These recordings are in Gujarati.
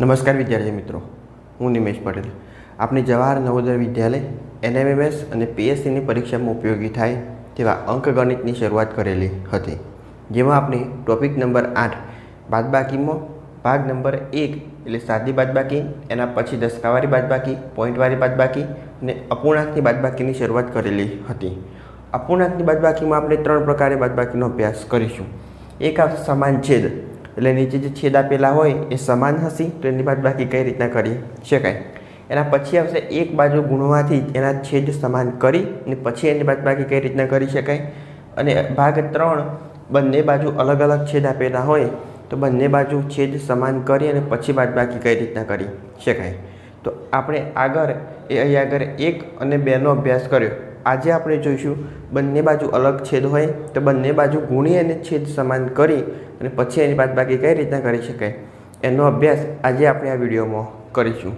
નમસ્કાર વિદ્યાર્થી મિત્રો, હું નિમેશ પટેલ. આપણી જવાહર નવોદય વિદ્યાલય એનએમએમએસ અને પીએસસીની પરીક્ષામાં ઉપયોગી થાય તેવા અંકગણિતની શરૂઆત કરેલી હતી, જેમાં આપણે ટોપિક નંબર આઠ, બાદબાકીમાં ભાગ નંબર એક, એટલે સાદી બાદબાકી, એના પછી દસકાવાળી બાદબાકી પોઈન્ટવાળી બાદબાકી અને અપૂર્ણાંકની બાદબાકીની શરૂઆત કરેલી હતી. અપૂર્ણાંકની બાદબાકીમાં આપણે ત્રણ પ્રકારે બાદબાકીનો અભ્યાસ કરીશું. એક આવશે સમાન છેદ. એટલે નીચે જે છેદ આપેલા હોય એ સમાન હશે. તો એની બાદબાકી કઈ રીતના કરી શકાય એના પછી આવશે એક બાજુ ગુણવાથી એના છેદ સમાન કરી અને પછી એની બાદબાકી કઈ રીતના કરી શકાય? અને ભાગ ત્રણ, બંને બાજુ અલગ અલગ છેદ આપેલા હોય તો બંને બાજુ છેદ સમાન કરી અને પછી બાદબાકી કઈ રીતના કરી શકાય? તો આપણે આગળ, એ અહીં આગળ એક અને બેનો અભ્યાસ કર્યો. આજે આપણે જોઈશું બંને બાજુ અલગ છેદ હોય તો બંને બાજુ ગુણી અને છેદ સમાન કરી અને પછી એની બાદબાકી કઈ રીતના કરી શકાય એનો અભ્યાસ આજે આપણે આ વિડીયોમાં કરીશું.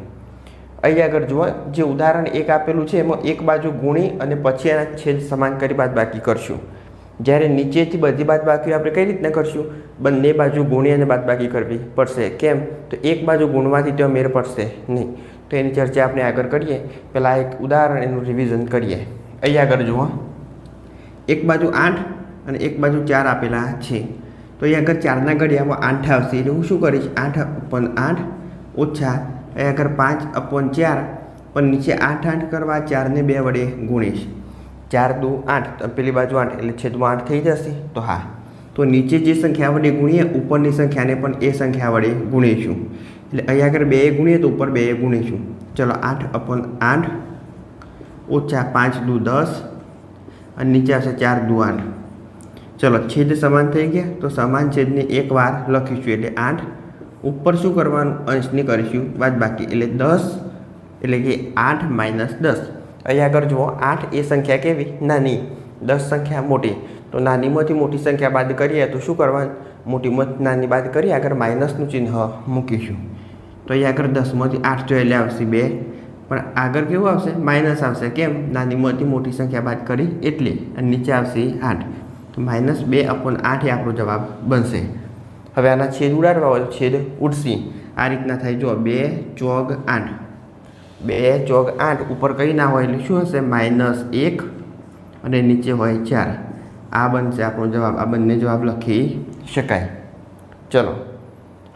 અહીં આગળ જુઓ, જે ઉદાહરણ એક આપેલું છે, એમાં એક બાજુ ગુણી અને પછી એના છેદ સમાન કરી બાદબાકી કરશું. જ્યારે નીચેથી બધી બાદબાકી આપણે કઈ રીતના કરશું? બંને બાજુ ગુણી અને બાદબાકી કરવી પડશે. કેમ? તો એક બાજુ ગુણવાથી તો મેર પડશે નહીં. તો એની ચર્ચા આપણે આગળ કરીએ. પહેલાં એક ઉદાહરણ, એનું રિવિઝન કરીએ. અહીં આગળ જુઓ. એક બાજુ આઠ અને એક બાજુ ચાર આપેલા છે. તો અહીંયા આગળ ચારના ઘડિયામાં આઠ આવશે એટલે હું શું કરીશ? આઠ અપન આઠ ઓછા અહીંયા આગળ પાંચ અપન ચાર પણ નીચે આઠ આઠ કરવા ચારને બે વડે ગુણીશ. ચાર દુ આઠ પેલી બાજુ આઠ એટલે છેદમાં આઠ થઈ જશે. તો હા. તો નીચે જે સંખ્યા વડે ગુણીએ, ઉપરની સંખ્યાને પણ એ સંખ્યા વડે ગુણીશું. એટલે અહીંયા આગળ બે ગુણીએ તો ઉપર બે ગુણીશું. ચલો આઠ અપન આઠ ઓછા પાંચ દુ દસ અને નીચે આવશે ચાર દુ આઠ. ચલો, છેદ સમાન થઈ ગયા. તો સમાન છેદને એક વાર લખીશું એટલે આઠ. ઉપર શું કરવાનું? અંશની કરીશું. બાદ બાકી. એટલે દસ, એટલે કે આઠ માઇનસ દસ. અહીંયા આગળ જુઓ, આઠ એ સંખ્યા કેવી? નાની. દસ સંખ્યા મોટી. તો નાનીમાંથી મોટી સંખ્યા બાદ કરીએ તો શું કરવાનું? મોટીમાંથી નાની બાદ કરી આગળ માઇનસનું ચિહ્ન મૂકીશું. તો અહીં આગળ દસમાંથી આઠ જો એટલે આવશે બે. પણ આગળ કેવું આવશે? માઇનસ આવશે. કેમ? નાની મોટી સંખ્યા બાદ કરી એટલે અને નીચે આવશે આઠ. તો માઇનસ બે અપોન આઠ એ આપણો જવાબ બનશે. હવે આના છેદ ઉડાડવા હોય છેદ ઉડશે. આ રીતના થાય. જો બે ચોગ આઠ. બે ચોગ આઠ ઉપર કંઈ ના હોય એટલે શું હશે? માઇનસ એક અને નીચે હોય ચાર. આ બનશે આપણો જવાબ. આ બંને જવાબ લખી શકાય. ચલો.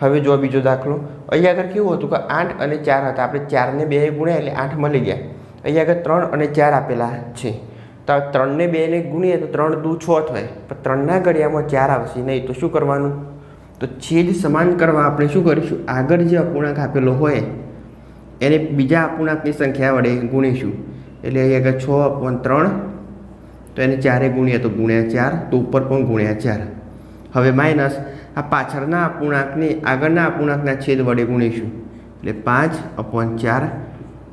હવે જો બીજો દાખલો, અહીંયા આગળ કેવું હતું કે આઠ અને ચાર હતા. આપણે ચારને બે ગુણ્યા એટલે આઠ મળી ગયા. અહીંયા આગળ ત્રણ અને ચાર આપેલા છે. તો ત્રણને બેને ગુણીએ તો ત્રણ દુ છ થાય. પણ ત્રણના ઘડિયામાં ચાર આવશે નહીં. તો શું કરવાનું? તો છેદ સમાન કરવા આપણે શું કરીશું? આગળ જે અપૂર્ણાંક આપેલો હોય, એને બીજા અપૂર્ણાંકની સંખ્યા વડે ગુણીશું. એટલે અહીંયા આગળ છ અપોન ત્રણ, તો એને ચારે ગુણીએ તો ગુણ્યા ચાર. તો ઉપર પણ ગુણ્યા ચાર. હવે માઇનસ આ પાછળના અપૂર્ણાંકને આગળના અપૂર્ણાંકના છેદ વડે ગુણીશું. એટલે પાંચ અપોન ચાર,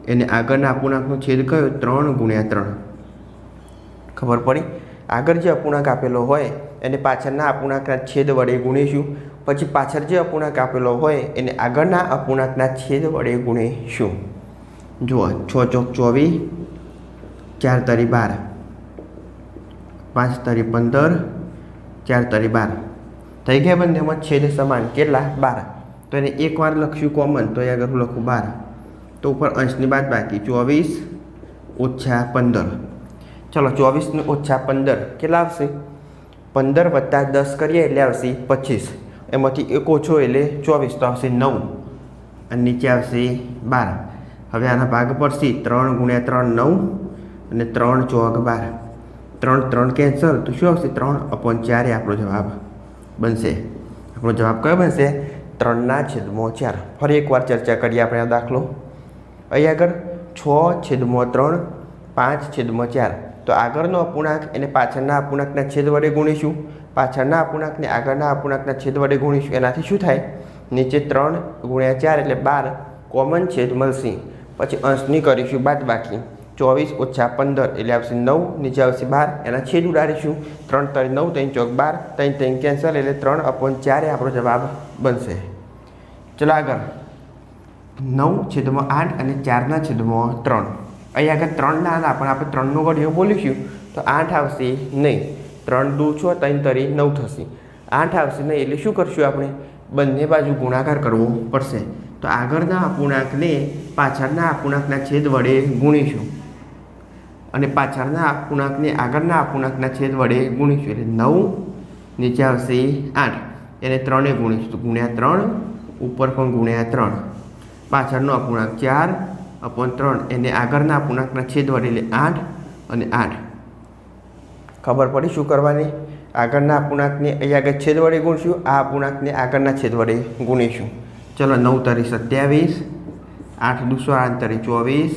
એને આગળના અપૂર્ણાંકનો છેદ કયો? ત્રણ ગુણ્યા ત્રણ. ખબર પડી? આગળ જે અપૂર્ણાંક આપેલો હોય, એને પાછળના અપૂર્ણાંકના છેદ વડે ગુણીશું. પછી પાછળ જે અપૂર્ણાંક આપેલો હોય, એને આગળના અપૂર્ણાંકના છેદ વડે ગુણીશું. જુઓ, છ ચોક ચોવીસ, ચાર તરી બાર. પાંચ તરી પંદર, ચાર તરી બાર. થઈ ગયા બંનેમાં છેદ સમાન કેટલા? બાર. તો એને એકવાર લખશું કોમન તો એ આગળ હું લખું બાર. તો ઉપર અંશની બાદ બાકી. ચોવીસ ઓછા પંદર. ચલો ચોવીસને ઓછા પંદર કેટલા આવશે? પંદર વત્તા દસ કરીએ એટલે આવશે પચીસ. એમાંથી એક ઓછો એટલે ચોવીસ, તો આવશે નવ. અને નીચે આવશે બાર. હવે આના ભાગ પડશે ત્રણ ગુણ્યા ત્રણ નવ અને ત્રણ ચોક બાર. ત્રણ ત્રણ કેન્સલ તો શું આવશે? ત્રણ. અપોન ચારે આપણો જવાબ. બનશે. આપણો જવાબ કયો બનશે? ત્રણના છેદમાં ચાર. ફરી એકવાર ચર્ચા કરીએ આપણે આ દાખલો. અહીં આગળ છ છેદમાં ત્રણ, પાંચ છેદમાં ચાર. તો આગળનો અપૂર્ણાંક એને પાછળના અપૂર્ણાંકના છેદ વડે ગુણીશું. પાછળના અપૂર્ણાંકને આગળના અપૂર્ણાંકના છેદ વડે ગુણીશું. એનાથી શું થાય? નીચે ત્રણ ગુણ્યા ચાર એટલે બાર. કોમન છેદ મળશે. પછી અંશની કરીશું બાદ બાકી ચોવીસ ઓછા પંદર એટલે આવશે નવ, નીચે આવશે બાર. એના છેદ ઉડાડીશું. ત્રણ તરી નવ, ત્રણ ચોક બાર, ત્રણ ત્રણ કેન્સલ એટલે ત્રણ અપોન ચારે આપણો જવાબ બનશે. ચલો આગળ. નવ છેદમાં આઠ અને ચારના છેદમાં ત્રણ. અહીં આગળ ત્રણ ના ના પણ આપણે ત્રણનો ઘડીઓ બોલીશું તો આઠ આવશે નહીં. ત્રણ દુ છો, ત્રણ તરી નવ થશે. આઠ આવશે નહીં એટલે શું કરશું આપણે? બંને બાજુ ગુણાકાર કરવો પડશે. તો આગળના અપૂર્ણાંકને પાછળના અપૂર્ણાંકના છેદ વડે ગુણીશું. અને પાછળના અપૂર્ણાંકને આગળના અપૂર્ણાંકના છેદ વડે ગુણીશું એટલે નવ, નીચે આવશે આઠ. એને ત્રણે ગુણીશું ગુણ્યા ત્રણ, ઉપર પણ ગુણ્યા ત્રણ. પાછળનો અપૂર્ણાંક ચાર, અપોન ત્રણ. એને આગળના અપૂર્ણાંકના છેદ વડે એટલે આઠ અને આઠ. ખબર પડી શું કરવાની? આગળના અપૂર્ણાંકને અહીંયા આગળ છેદ વડે ગુણીશું, આ અપૂર્ણાંકને આગળના છેદ વડે ગુણીશું. ચલો નવ તરી સત્યાવીસ, આઠ દુસો આઠ તરી ચોવીસ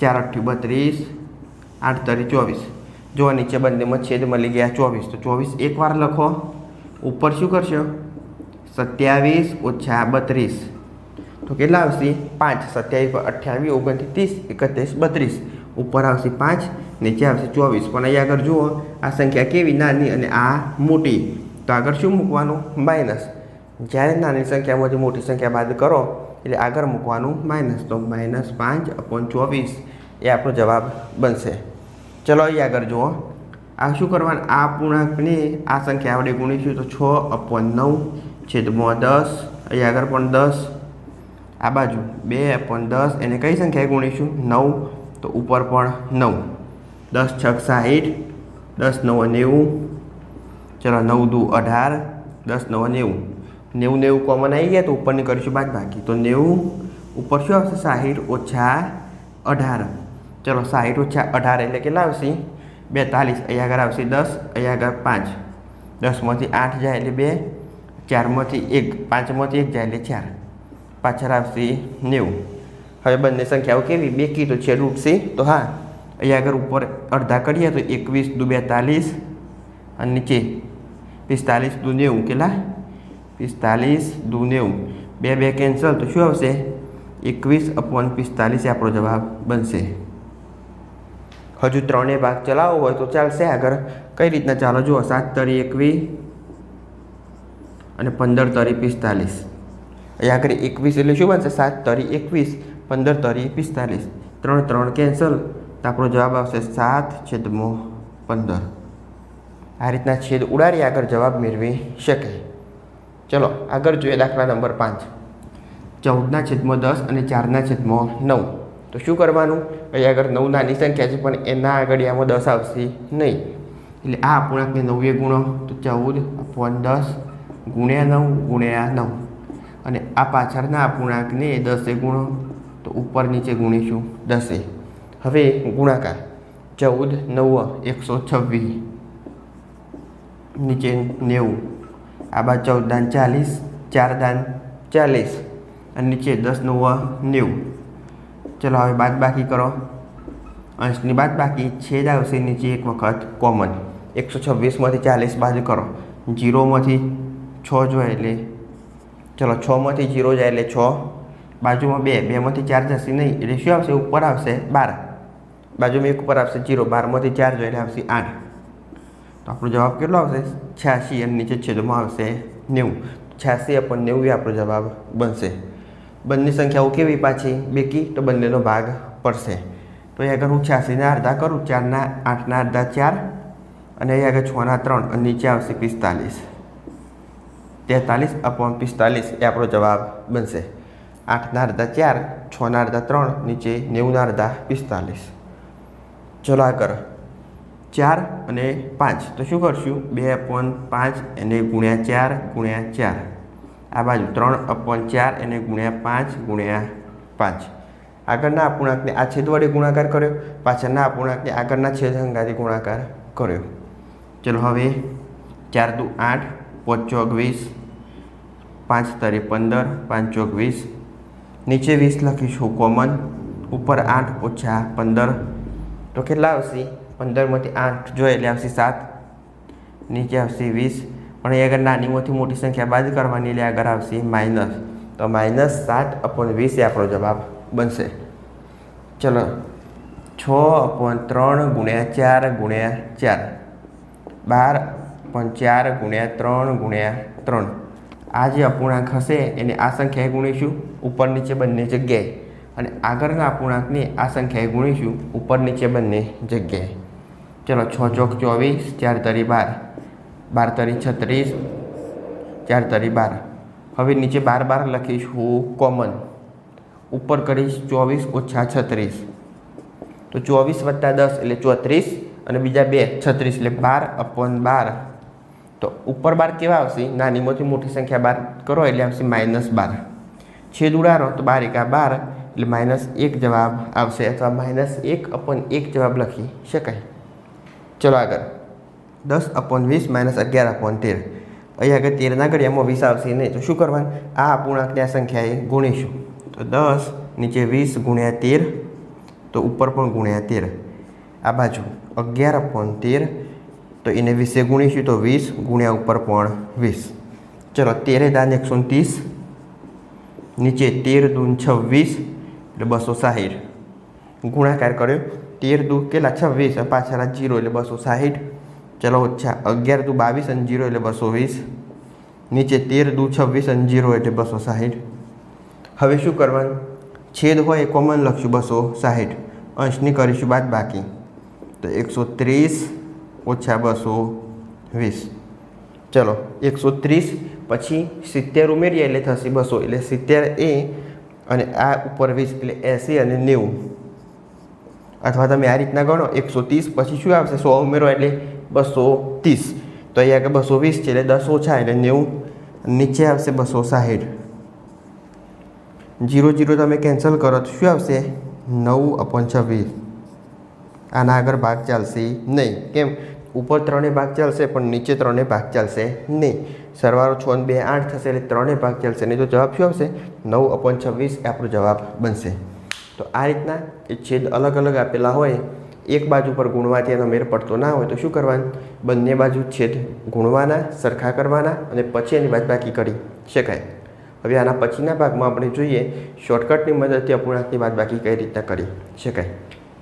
ચાર અઠ્ઠી બત્રીસ, આઠ તરી ચોવીસ. જો નીચે બંનેમાં છેદ મળી ગયા ચોવીસ, તો ચોવીસ એકવાર લખો. ઉપર શું કરશો? સત્યાવીસ ઓછા બત્રીસ. તો કેટલા આવશે? પાંચ. સત્યાવીસ અઠ્યાવીસ ઓગણત્રીસ, ત્રીસ, એકત્રીસ, બત્રીસ. ઉપર આવશે પાંચ, નીચે આવશે ચોવીસ. પણ અહીંયા આગળ જુઓ, આ સંખ્યા કેવી નાની અને આ મોટી. તો આગળ શું મૂકવાનું? માઇનસ. જ્યારે નાની સંખ્યામાંથી મોટી સંખ્યા બાદ કરો એટલે આગળ મૂકવાનું માઇનસ તો માઇનસ પાંચ અપોન ચોવીસ. એ આપણો જવાબ બનશે. ચલો અહીં આગળ જુઓ. આ શું કરવાનું? આ પૂર્ણાંકને આ સંખ્યા આપણે ગુણીશું તો છ અપોન નવ છેદમાં દસ. અહીં આગળ પણ દસ. આ બાજુ બે અપોન દસ. એને કઈ સંખ્યાએ ગુણીશું? નવ. તો ઉપર પણ નવ. દસ છક સાહીઠ. દસ, નવ નેવું. ચલો નવ દુ અઢાર. દસ, નવ નેવું. નેવું નેવું કોમન આવી ગયા તો ઉપરની કરીશું બાદ બાકી? તો નેવું ઉપર શું આવશે? સાહીઠ ઓછા અઢાર. ચલો, સાહીઠ ઓછા અઢાર એટલે કેટલા આવશે? બેતાલીસ. અહીંયા આગળ આવશે દસ, અહીંયા આગળ પાંચ. દસમાંથી આઠ જાય એટલે બે, ચારમાંથી એક. પાંચમાંથી એક જાય એટલે ચાર. પાછળ આવશે નેવું. હવે બંને સંખ્યાઓ કેવી? બે કી છેડ ઉઠશે તો હા, અહીંયા આગળ ઉપર અડધા કરીએ તો એકવીસ દુ બેતાલીસ અને નીચે પિસ્તાલીસ દુ નેવું. કેટલા? પિસ્તાલીસ દુ નેવું. બે બે કેન્સલ. તો શું આવશે? એકવીસ અપવન પિસ્તાલીસ આપણો જવાબ બનશે. હજુ ત્રણેય ભાગ ચલાવવો હોય તો ચાલશે આગળ. કઈ રીતના ચાલો? જુઓ, સાત તરી એકવીસ અને પંદર તરી પિસ્તાલીસ. અહીંયા આગળ એકવીસ એટલે શું બનશે? સાત તરી એકવીસ, પંદર તરી પિસ્તાલીસ. ત્રણ ત્રણ કેન્સલ. તો આપણો જવાબ આવશે સાત છેદમો પંદર. આ રીતના છેદ ઉડાડી આગળ જવાબ મેળવી શકે ચલો, આગળ જોઈએ દાખલા નંબર પાંચ. ચૌદના છેદમાં દસ અને ચારના છેદમાં નવ. તો શું કરવાનું? અહીંયા આગળ નવ નાની સંખ્યા છે, પણ એના આગળ આમાં દસ આવશે નહીં. એટલે આ અપૂર્ણાંકને નવે ગુણો, તો ચૌદ અપોન દસ ગુણ્યા નવ ગુણ્યા નવ. અને આ પાછળના અપૂર્ણાંકને દસે ગુણો, તો ઉપર નીચે ગુણીશું દસે. હવે ગુણાકાર. ચૌદ, નવ, એકસો છવ્વીસ. નીચે નેવું. આ બાદ ચૌદ દાન ચાલીસ ચાર દાન ચાલીસ અને નીચે દસ નવ નેવું. ચલો હવે બાદ બાકી કરો. અંશની બાદ બાકી છેદ આવશે નીચે એક વખત કોમન. એકસો છવ્વીસમાંથી ચાલીસ બાદ કરો. જીરોમાંથી છ જોઈએ એટલે ચલો છમાંથી જીરો જાય એટલે છ. બાજુમાં બે, બેમાંથી ચાર જશે નહીં. એટલે શું આવશે, ઉપર આવશે બાર. બાજુમાં એક ઉપર આવશે જીરો, બારમાંથી ચાર જોઈએ આવશે આઠ. તો આપણો જવાબ કેટલો આવશે? છ્યાસી અને નીચે છેદમાં આવશે નેવું. છ્યાસી અપન નેવું એ આપણો જવાબ બનશે. બંને સંખ્યાઓ કેવી પાછી? બેકી? તો બંનેનો ભાગ પડશે. તો અહીં આગળ હું છ્યાસીના અડધા કરું, ચારના આઠના અડધા ચાર, અને અહીં આગળ છના ત્રણ, અને નીચે આવશે પિસ્તાલીસ. તેતાલીસ અપોન પિસ્તાલીસ એ આપણો જવાબ બનશે. આઠના અડધા ચાર, છના અડધા ત્રણ, નીચે નેવુંના અડધા પિસ્તાલીસ. ચલો આ કરો. ચાર અને પાંચ. તો શું કરશું? બે અપોન પાંચ એને ગુણ્યા ચાર ગુણ્યા ચાર. આ બાજુ ત્રણ અપોન ચાર એને ગુણ્યા પાંચ ગુણ્યા પાંચ. આગળના અપૂર્ણાંકને આ છેદ વડે ગુણાકાર કર્યો. પાછળના અપૂર્ણાંકને આગળના છેદ અંગાથી ગુણાકાર કર્યો. ચલો હવે ચાર દુ આઠ, પાંચ ચોક વીસ, પાંચ તરી પંદર, પાંચ ચોક વીસ. નીચે વીસ લખીશું કોમન. ઉપર આઠ ઓછા પંદર. તો કેટલા આવશે? પંદરમાંથી આઠ જોઈએ એટલે આવશે સાત, નીચે આવશે વીસ. પણ એ આગળ નાનીમાંથી મોટી સંખ્યા બાદ કરવાની એટલે આગળ આવશે માઇનસ. તો માઇનસ સાત અપોન વીસ એ આપણો જવાબ બનશે. ચલો, છ અપોન ત્રણ ગુણ્યા ચાર ગુણ્યા ચાર. બાર પણ ચાર ગુણ્યા ત્રણ ગુણ્યા ત્રણ. આ જે અપૂર્ણાંક હશે એને આ સંખ્યાએ ગુણીશું, ઉપર નીચે બંને જગ્યાએ. અને આગળના અપૂર્ણાંકને આ સંખ્યાએ ગુણીશું, ઉપર નીચે બંને જગ્યાએ. ચલો છ ચોક ચોવીસ, ચાર તરી બાર. બાર તરી છત્રીસ, ચાર તરી બાર. હવે નીચે બાર બાર લખીશ હું કોમન. ઉપર કરીશ ચોવીસ ઓછા છત્રીસ. તો ચોવીસ વત્તા દસ એટલે ચોત્રીસ અને બીજા બે છત્રીસ એટલે બાર અપોન બાર. તો ઉપર બાર કેવા આવશે? નાનીમાંથી મોટી સંખ્યા બાર કરો એટલે આવશે માઇનસ બાર. છેદ ઉડાડો તો બાર એકા બાર એટલે માઇનસ એક જવાબ આવશે અથવા માઇનસ એક અપોન એક જવાબ લખી શકાય. ચલો આગળ. દસ અપોન વીસ માઇનસ અગિયાર અપોન તેર. અહીં આગળ તેરના એમાં વીસ આવશે નહીં તો શું કરવાનું? આ અપૂર્ણાંકની આ સંખ્યાએ ગુણીશું. તો દસ નીચે વીસ ગુણ્યા તેર, તો ઉપર પણ ગુણ્યા તેર. આ બાજુ અગિયાર અપોન તેર, તો એને વીસે ગુણીશું તો વીસ ગુણ્યા ઉપર પણ વીસ. ચલો તેરે દાન એકસો ત્રીસ, નીચે તેર દૂન છવ્વીસ, એટલે બસો સાહીઠ. ગુણાકાર કર્યો. તેર દુ કેટલા? છવ્વીસ. પાછળ જીરો એટલે બસો સાહીઠ. ચલો ઓછા અગિયાર દુ બાવીસ અને જીરો એટલે બસો વીસ. નીચે તેર દુ છવ્વીસ અને જીરો એટલે બસો સાહીઠ. હવે શું કરવાનું? છેદ હોય એ કોમન લખશું બસો સાહીઠ. અંશની કરીશું બાદ બાકી. તો એકસો ત્રીસ ઓછા બસો વીસ. ચલો, એકસો ત્રીસ, પછી સિત્તેર ઉમેરીએ એટલે થશે બસો. એટલે સિત્તેર એ અને આ ઉપર વીસ એટલે એંસી અને નેવું. અથવા તમે આ રીતના ગણો, એકસો ત્રીસ, પછી શું આવશે? સો ઉમેરો એટલે બસો ત્રીસ. તો અહીંયા આગળ બસો વીસ છે એટલે દસ ઓછા એટલે નેવું. નીચે આવશે બસો સાહીઠ. જીરો જીરો તમે કેન્સલ કરો તો શું આવશે? નવ અપોન છવ્વીસ. આના આગળ ભાગ ચાલશે નહીં. કેમ? ઉપર ત્રણેય ભાગ ચાલશે પણ નીચે ત્રણેય ભાગ ચાલશે નહીં. સરવાળો છ ને બે આઠ થશે એટલે ત્રણેય ભાગ ચાલશે નહીં. તો જવાબ શું આવશે? નવ અપોન છવ્વીસ આપણો જવાબ બનશે. તો આ રીતના એ છેદ અલગ અલગ આપેલા હોય, એક બાજુ પર ગુણવાથી એનો મેર પડતો ના હોય તો શું કરવાનું? બંને બાજુ છેદ ગુણવાના, સરખા કરવાના અને પછી એની બાદબાકી કરી શકાય. હવે આના પછીના ભાગમાં આપણે જોઈએ શોર્ટકટની મદદથી અપૂર્ણાંકની બાદબાકી કઈ રીતના કરી શકાય.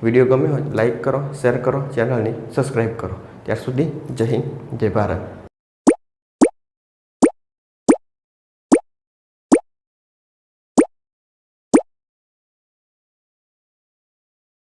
વીડિયો ગમ્યો હોય લાઈક કરો, શેર કરો, ચેનલને સબસ્ક્રાઈબ કરો. ત્યાર સુધી જય હિન્દ, જય ભારત.